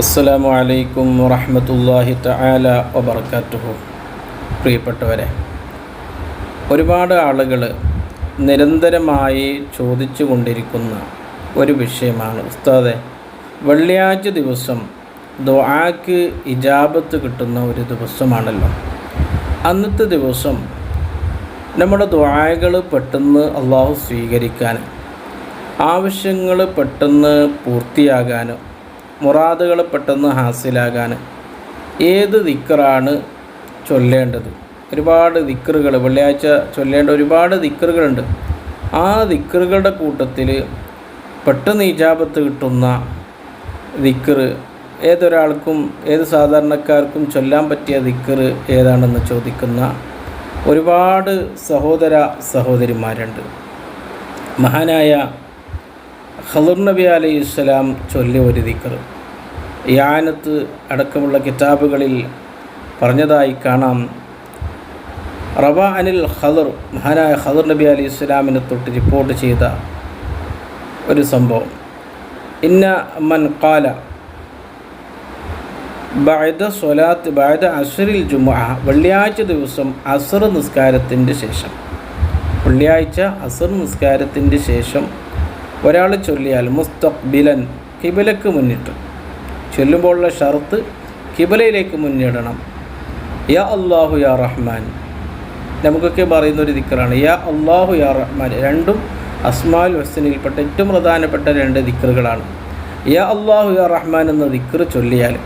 അസ്സലാമു അലൈക്കും വറഹമത്തല്ലാഹി തആല വബർക്കാത്തുഹു പ്രിയപ്പെട്ടവരെ ഒരുപാട് ആളുകൾ നിരന്തരമായി ചോദിച്ചു കൊണ്ടിരിക്കുന്ന ഒരു വിഷയമാണ്. ഉസ്താദെ വെള്ളിയാഴ്ച ദിവസം ദുആക്ക് ഇജാബത്ത് കിട്ടുന്ന ഒരു ദിവസമാണല്ലോ. അന്നത്തെ ദിവസം നമ്മുടെ ദുആകൾ പെട്ടെന്ന് അള്ളാഹു സ്വീകരിക്കാൻ ആവശ്യങ്ങൾ പെട്ടെന്ന് പൂർത്തിയാകാനും മുറാദുകൾ പെട്ടെന്ന് ഹാസിലാകാൻ ഏത് ദിക്കറാണ് ചൊല്ലേണ്ടത്? ഒരുപാട് ദിക്കറുകൾ വെള്ളിയാഴ്ച ചൊല്ലേണ്ട ഒരുപാട് ദിക്കറുകളുണ്ട്. ആ ദിക്കറുകളുടെ കൂട്ടത്തിൽ പെട്ടെന്ന് ഇജാബത്ത് കിട്ടുന്ന ദിക്കറ് ഏതൊരാൾക്കും ഏത് സാധാരണക്കാർക്കും ചൊല്ലാൻ പറ്റിയ ദിക്കറ് ഏതാണെന്ന് ചോദിക്കുന്ന ഒരുപാട് സഹോദര സഹോദരിമാരുണ്ട്. മഹാനായ ഖദർ നബി അലൈഹി സ്വലാം ചൊല്ലിയ ഒരു ദിക്കർ യാനത്ത് അടക്കമുള്ള കിതാബുകളിൽ പറഞ്ഞതായി കാണാം. റബ അനിൽ ഖദർ മഹാനായ ഖദർ നബി അലി സ്വലാമിനെ തൊട്ട് റിപ്പോർട്ട് ചെയ്ത ഒരു സംഭവം. ഇന്ന മൻ കാല ബഅദ സ്വലാത്ത് ബഅദ അസുരിൽ ജുമ വെള്ളിയാഴ്ച ദിവസം അസർ നിസ്കാരത്തിന്റെ ശേഷം. വെള്ളിയാഴ്ച അസർ നിസ്കാരത്തിന്റെ ശേഷം ഒരാൾ ചൊല്ലിയാൽ മുസ്തഖ്ബിലൻ കിബിലക്ക് മുന്നിട്ട്. ചൊല്ലുമ്പോഴുള്ള ഷർത്ത് കിബിലയിലേക്ക് മുന്നിടണം. യാ അള്ളാഹു യാ റഹ്മാൻ. നമുക്കൊക്കെ പറയുന്ന ഒരു ദിക്കറാണ്. യാ അള്ളാഹു യാ റഹ്മാൻ. രണ്ടും അസ്മാൽ ഹുസനിൽപ്പെട്ട ഏറ്റവും പ്രധാനപ്പെട്ട രണ്ട് ദിക്കറുകളാണ്. യാ അള്ളാഹു യാ റഹ്മാൻ എന്ന ദിക്കറ് ചൊല്ലിയാൽ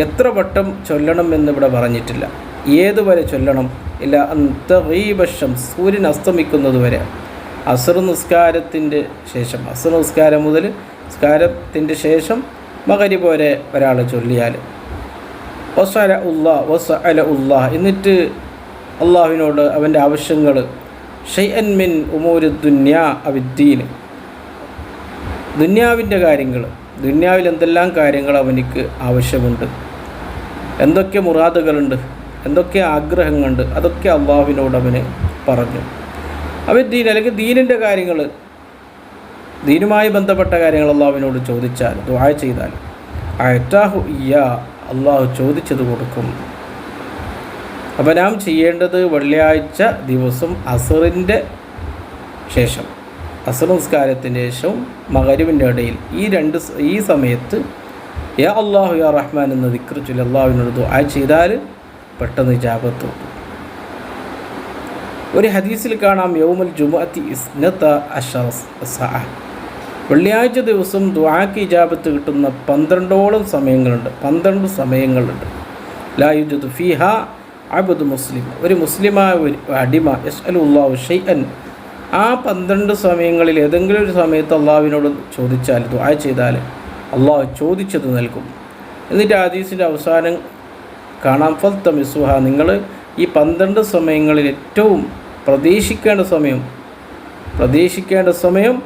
എത്ര വട്ടം ചൊല്ലണം എന്നിവിടെ പറഞ്ഞിട്ടില്ല. ഏതുവരെ ചൊല്ലണം? ഇല്ല അന്തീബഷം സൂര്യൻ അസ്തമിക്കുന്നത് വരെ അസർ നിസ്കാരത്തിന്റെ ശേഷം അസർ നിസ്കാരം മുതൽ നിസ്കാരത്തിന്റെ ശേഷം മകരി പോലെ ഒരാൾ ചൊല്ലിയാൽ വസല ഉല്ലാ വസ അല ഉല്ലാ എന്നിട്ട് അള്ളാഹുവിനോട് അവന്റെ ആവശ്യങ്ങൾ ഷെയ്അൻ മിൻ ഉമൂരു ദുന്യാ അവിദ്ദീൻ ദുന്യാവിന്റെ കാര്യങ്ങൾ ദുന്യാവിൽ എന്തെല്ലാം കാര്യങ്ങൾ അവനിക്ക് ആവശ്യമുണ്ട് എന്തൊക്കെ മുറാദുകളുണ്ട് എന്തൊക്കെ ആഗ്രഹങ്ങളുണ്ട് അതൊക്കെ അള്ളാഹുവിനോട് അവന് പറഞ്ഞു. അവൻ അല്ലെങ്കിൽ ദീനിന്റെ കാര്യങ്ങൾ ദീനുമായി ബന്ധപ്പെട്ട കാര്യങ്ങൾ അള്ളാഹുവിനോട് ചോദിച്ചാൽ ദുആ ചെയ്താൽ അയറ്റാഹു ഇയ്യ അള്ളാഹു ചോദിച്ചത് കൊടുക്കും. അപ്പം നാം ചെയ്യേണ്ടത് വെള്ളിയാഴ്ച ദിവസം അസറിന്റെ ശേഷം അസർ നിസ്കാരത്തിന്റെ ശേഷം മകരുവിന്റെ ഇടയിൽ ഈ രണ്ട് ഈ സമയത്ത് യാ അള്ളാഹു യാ റഹ്മാൻ എന്ന ചൊല്ലി അള്ളാഹുവിനോട് ദുആ ചെയ്താൽ പെട്ടെന്ന് ജാപത്ത് ഒരു ഹദീസിൽ കാണാം യൗമൽ ജുമാഅത്തി ഇസ്നത്ത അഷറ വെള്ളിയാഴ്ച ദിവസം ദുആക്ക് ഇജാബത്ത് കിട്ടുന്ന പന്ത്രണ്ടോളം സമയങ്ങളുണ്ട് പന്ത്രണ്ട് സമയങ്ങളുണ്ട്. ലാ യുജദു അബുദ് മുസ്ലിം. ഒരു മുസ്ലിമായ ഒരു അടിമ യസ് ഷെയ്അൻ ആ പന്ത്രണ്ട് സമയങ്ങളിൽ ഏതെങ്കിലും ഒരു സമയത്ത് അള്ളാഹുവിനോട് ചോദിച്ചാൽ ദുആ ചെയ്താൽ അള്ളാഹു ചോദിച്ചത് നൽകും. എന്നിട്ട് ഹദീസിന്റെ അവസാനം കാണാം ഫൽത്ത തമിസുഹ നിങ്ങൾ ഈ പന്ത്രണ്ട് സമയങ്ങളിൽ ഏറ്റവും പ്രതീക്ഷിക്കേണ്ട സമയം പ്രതീക്ഷിക്കേണ്ട സമയം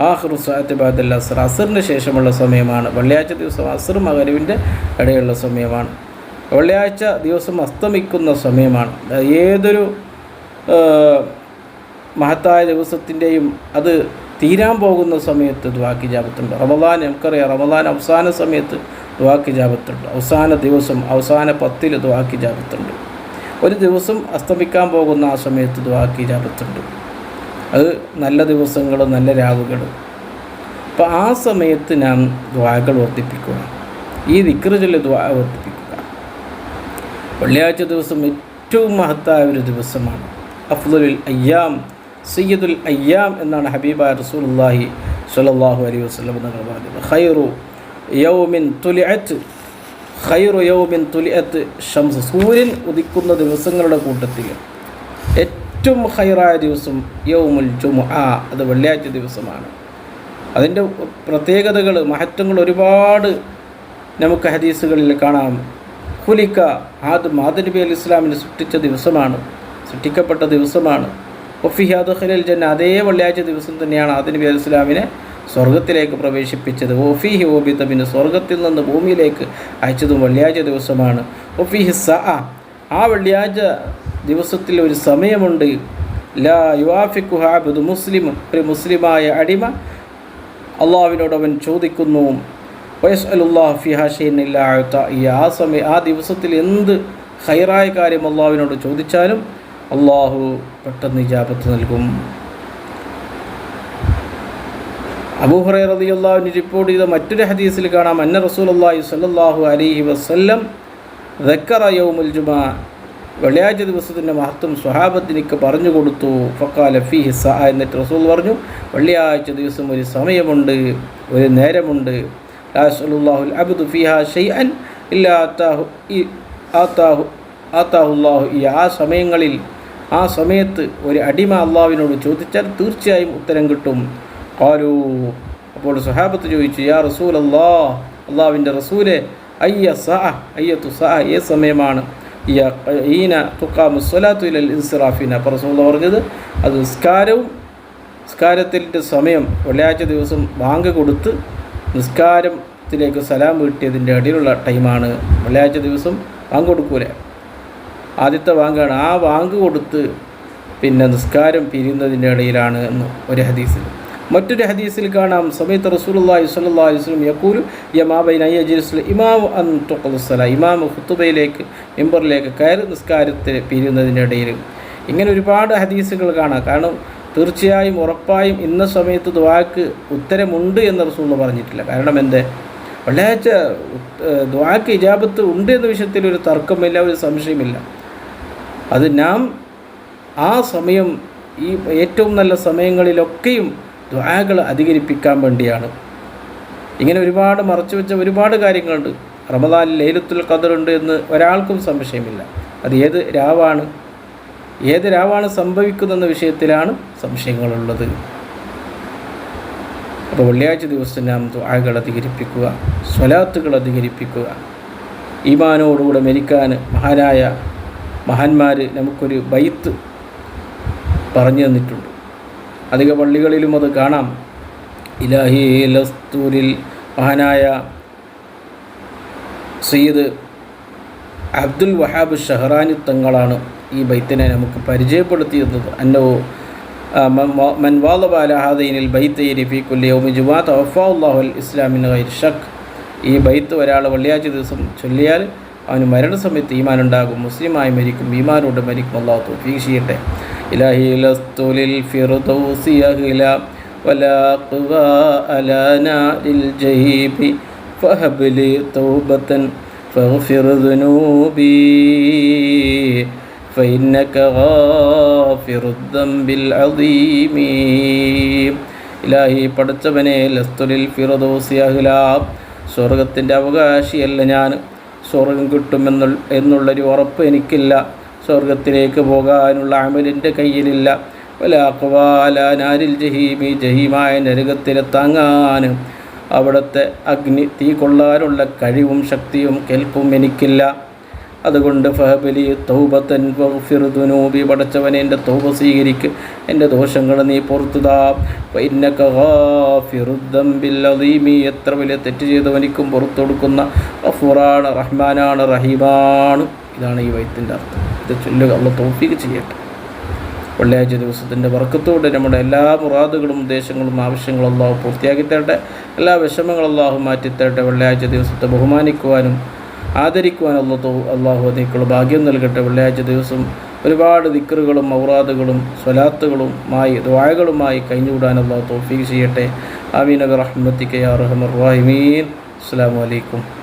ആഹ്റു സാത്ത് ബാദല്ല അസർ അസറിന് ശേഷമുള്ള സമയമാണ്. വെള്ളിയാഴ്ച ദിവസം അസർ മകരുവിന്റെ ഇടയുള്ള സമയമാണ്. വെള്ളിയാഴ്ച ദിവസം അസ്തമിക്കുന്ന സമയമാണ്. ഏതൊരു മഹത്തായ ദിവസത്തിന്റെയും അത് തീരാൻ പോകുന്ന സമയത്ത് ദ്വാക്കി ജാപത്തുണ്ട് റമദാൻ നമുക്കറിയാം റമദാൻ അവസാന സമയത്ത് ദ്വാക്കി ജാപത്തുണ്ട് അവസാന ദിവസം അവസാന പത്തിൽ ദ്വാക്കി ജാപത്തുണ്ട് ഒരു ദിവസം അസ്തമിക്കാൻ പോകുന്ന ആ സമയത്ത് ദ്വാക്കി ജാപത്തുണ്ട് അത് നല്ല ദിവസങ്ങൾ നല്ല രാവുകൾ അപ്പോൾ ആ സമയത്ത് നാം ദ്വാകൾ വർദ്ധിപ്പിക്കുക ഈ ദിക്റ് ചൊല്ലി ദ്വാ വർദ്ധിപ്പിക്കുക വെള്ളിയാഴ്ച ദിവസം ഏറ്റവും മഹത്തായ ഒരു ദിവസമാണ്. അഫ്ദുൽ അയ്യാം സയ്യദുൽ അയ്യാം എന്നാണ് ഹബീബ റസൂലുള്ളാഹി സ്വല്ലല്ലാഹു അലൈഹി വസല്ലം തങ്ങൾ പറഞ്ഞത്. ഖൈറു യൗമിൻ തുലിഅത്ത്. ഖൈറു തുലിയത്ത് ഷംസ്. സൂര്യൻ ഉദിക്കുന്ന ദിവസങ്ങളുടെ കൂട്ടത്തിൽ ഏറ്റവും ഹൈറായ ദിവസം യൗമുൽ ആ അത് വെള്ളിയാഴ്ച ദിവസമാണ്. അതിന്റെ പ്രത്യേകതകൾ മഹത്വങ്ങൾ ഒരുപാട് നമുക്ക് ഹദീസുകളിൽ കാണാം. ഹുലിക്ക ആദ് മാതൃബി അലി ഇസ്ലാമിന് സൃഷ്ടിച്ച ദിവസമാണ് സൃഷ്ടിക്കപ്പെട്ട ദിവസമാണ്. ഒഫിഹാദ് ഖലൽ ജന്ന അതേ വെള്ളിയാഴ്ച ദിവസം തന്നെയാണ് ആദ് നബി അലി ഇസ്ലാമിനെ സ്വർഗത്തിലേക്ക് പ്രവേശിപ്പിച്ചത്. ഒഫിഹി ഓബിത പിന്നെ സ്വർഗത്തിൽ നിന്ന് ഭൂമിയിലേക്ക് അയച്ചതും വെള്ളിയാഴ്ച ദിവസമാണ്. ഒഫിഹി സ ആ വെള്ളിയാഴ്ച ദിവസത്തിൽ ഒരു സമയമുണ്ട്. ലാ യുവാഫിക്കുഹാബുദ് മുസ്ലിം ഒരു മുസ്ലിമായ അടിമ അള്ളാഹുവിനോട് അവൻ ചോദിക്കുന്നു വയസ് അലുല്ലാഹ് ഫിഹാഷയില്ല ഈ ആ സമയം ആ ദിവസത്തിൽ എന്ത് ഹൈറായ കാര്യം അള്ളാഹുവിനോട് ചോദിച്ചാലും അള്ളാഹു പെട്ടെന്ന് ഇജാബത്ത് നൽകും. അബൂഹറൈ റളിയല്ലാഹുവിന് റിപ്പോർട്ട് ചെയ്ത മറ്റൊരു ഹദീസിൽ കാണാം. അന്ന റസൂൽ അള്ളാഹി സല്ലാഹു അലഹി വസ്ല്ലം ദക്കറ യൗമുൽ ജുമ വെള്ളിയാഴ്ച ദിവസത്തിന്റെ മഹത്വം സ്വഹാബത്തിനിക്ക് പറഞ്ഞു കൊടുത്തു. ഫക്കാല ഫി ഹിസ എന്നിട്ട് റസൂൽ പറഞ്ഞു വെള്ളിയാഴ്ച ദിവസം ഒരു സമയമുണ്ട് ഒരു നേരമുണ്ട്. ലാഹുൽ അബ്ദു ഫിഹ ഷെയ്അൻ ഇല്ലാ ആത്താഹു ആത്താഹുല്ലാഹു ഈ ആ സമയങ്ങളിൽ ആ സമയത്ത് ഒരു അടിമ അള്ളാവിനോട് ചോദിച്ചാൽ തീർച്ചയായും ഉത്തരം കിട്ടും. അപ്പോൾ സുഹാബത്ത് ചോദിച്ചു യാ റസൂൽ അല്ലാ അള്ളാവിന്റെ റസൂലെ അയ്യ സഹ അയ്യത്തു സഹ ഏ സമയമാണ്? ഈന തുക്കാമു സ്വലാത്തു ഇലൽ ഇൻസിറാഫിന. അപ്പോൾ പറഞ്ഞത് അത് നിസ്കാരവും നിസ്കാരത്തിന്റെ സമയം വെള്ളിയാഴ്ച ദിവസം ബാങ്ക് കൊടുത്ത് നിസ്കാരത്തിലേക്ക് സലാം വീട്ടിയതിന്റെ ഇടയിലുള്ള ടൈമാണ്. വെള്ളിയാഴ്ച ദിവസം ബാങ്ക് കൊടുക്കൂലേ. ആദ്യത്തെ ബാങ്കാണ്. ആ ബാങ്ക് കൊടുത്ത് പിന്നെ നിസ്കാരം പിരിയുന്നതിന്റെ ഇടയിലാണ് എന്ന് ഒരു ഹദീസിൽ. മറ്റൊരു ഹദീസിൽ കാണാം. സമയത്ത് റസൂലുള്ളാഹി സ്വല്ലല്ലാഹി അലൈഹി വസല്ലം യഖൂലു യമാബൈന യജ്ലിസുൽ ഇമാം അൻ ഇമാം ഖുത്ബയിലേക്ക് മിമ്പറിലേക്ക് കയറി നിസ്കാരത്തിൽ പിരിയുന്നതിന്റെ ഇടയിൽ. ഇങ്ങനെ ഒരുപാട് ഹദീസുകൾ കാണാം. കാരണം തീർച്ചയായും ഉറപ്പായും ഇന്ന സമയത്ത് ദ്വാക്ക് ഉത്തരമുണ്ട് എന്ന് റസൂൽ പറഞ്ഞിട്ടില്ല. കാരണം എന്തേ? വെള്ളിയാഴ്ച ദ്വാക്ക് ഇജാബത്ത് ഉണ്ട് എന്ന വിഷയത്തിൽ ഒരു തർക്കമില്ല ഒരു സംശയമില്ല. അത് നാം ആ സമയം ഈ ഏറ്റവും നല്ല സമയങ്ങളിലൊക്കെയും ദ്വാകൾ അധികരിപ്പിക്കാൻ വേണ്ടിയാണ്. ഇങ്ങനെ ഒരുപാട് മറച്ചു വെച്ച ഒരുപാട് കാര്യങ്ങളുണ്ട്. റമദാനിൽ ലൈലത്തുൽ ഖദർ ഉണ്ട് എന്ന് ഒരാൾക്കും സംശയമില്ല. അത് ഏത് രാവാണ്? ഏത് രാവാണ് സംഭവിക്കുന്നതെന്ന വിഷയത്തിലാണ് സംശയങ്ങളുള്ളത്. അപ്പോൾ വെള്ളിയാഴ്ച ദിവസം നാം ദ്വാകൾ അധികരിപ്പിക്കുക സ്വലാത്തുകൾ അധികരിപ്പിക്കുക. ഈമാനോടുകൂടെ മരിക്കാൻ മഹാനായ മഹാന്മാർ നമുക്കൊരു ബൈത്ത് പറഞ്ഞു തന്നിട്ടുണ്ട്. അധിക പള്ളികളിലും അത് കാണാം. ഇലാഹി ലസ്തൂരിൽ മഹാനായ സയ്യിദ് അബ്ദുൽ വഹാബ് ഷഹറാനി തങ്ങളാണ് ഈ ബൈത്തിനെ നമുക്ക് പരിചയപ്പെടുത്തിയത് അന്നോ മൻ വാദബ അലഹാദീനിൽ ബൈത്തൈനി ഇസ്ലാമിൻ ഗൈർ ഷക്ക്. ഈ ബൈത്ത് ഒരാൾ വെള്ളിയാഴ്ച ദിവസം ചൊല്ലിയാൽ അവന് മരണസമയത്ത് ഈമാനുണ്ടാകും. മുസ്ലിമായി മരിക്കും. ഈമാനോട് മരിക്കും. അള്ളാഹു തൗഫീഖ് ചെയ്യട്ടെ. ഇലാഹി ലസ്തുലിൽ ഫിർദൗസി അഹ്ല ولا قوى على نار الجيب فهب لي توبة فاغفر ذنوبي فإنك غافر الذنب العظيم ഇലാഹി പഠിച്ചവനെ ലസ്തുലിൽ ഫിറദോസി അഹ്ല സ്വർഗത്തിൻ്റെ അവകാശിയല്ല ഞാൻ സ്വർഗം കിട്ടുമെന്നുള്ള എന്നുള്ളൊരു ഉറപ്പ് എനിക്കില്ല സ്വർഗത്തിലേക്ക് പോകാനുള്ള അമലിന്റെ കയ്യിലില്ല. വലാഖ്വാലാനാരിൽ ജഹീമി ജഹീമായ നരകത്തിലെത്താങ്ങാൻ. അവിടുത്തെ അഗ്നി തീ കൊള്ളാനുള്ള കഴിവും ശക്തിയും കെൽപ്പും എനിക്കില്ല. അതുകൊണ്ട് ഫഹബലി തൗബത്തൻ ഫിറുദുനൂബി പടച്ചവനെ എന്റെ തൗബ സ്വീകരിക്ക്. എന്റെ ദോഷങ്ങൾ നീ പുറത്തുതാ. ഫിറുദ്ദംബില്ലീമി എത്ര വലിയ തെറ്റ് ചെയ്തവനിക്കും പുറത്തു കൊടുക്കുന്ന അഫുറാണ് റഹ്മാനാണ് റഹീമാണ്. ഇതാണ് ഈ വൈത്തിന്റെ അർത്ഥം. ഇത് ചൊല്ലുക അള്ള തോഫിക്ക് ചെയ്യട്ടെ. വെള്ളിയാഴ്ച ദിവസത്തിന്റെ വർക്കത്തോടെ നമ്മുടെ എല്ലാ മുറാദുകളും ഉദ്ദേശങ്ങളും ആവശ്യങ്ങളും അള്ളാഹു പൂർത്തിയാക്കി തരട്ടെ. എല്ലാ വിഷമങ്ങളും അള്ളാഹു മാറ്റിത്തരട്ടെ വെള്ളിയാഴ്ച ദിവസത്തെ ബഹുമാനിക്കുവാനും ആദരിക്കുവാനും അള്ളാഹു അള്ളാഹു അതിക്കുള്ള ഭാഗ്യം നൽകട്ടെ. വെള്ളിയാഴ്ച ദിവസം ഒരുപാട് ദിക്കറുകളും ഔറാദുകളും സ്വലാത്തുകളുമായി ദ്വായകളുമായി കഴിഞ്ഞുകൂടാൻ അള്ളാഹു തോഫീക്ക് ചെയ്യട്ടെ. ആമീൻ. റഹ്മത്തിക്കയാ റഹ്മർ അസ്സാം വലൈക്കും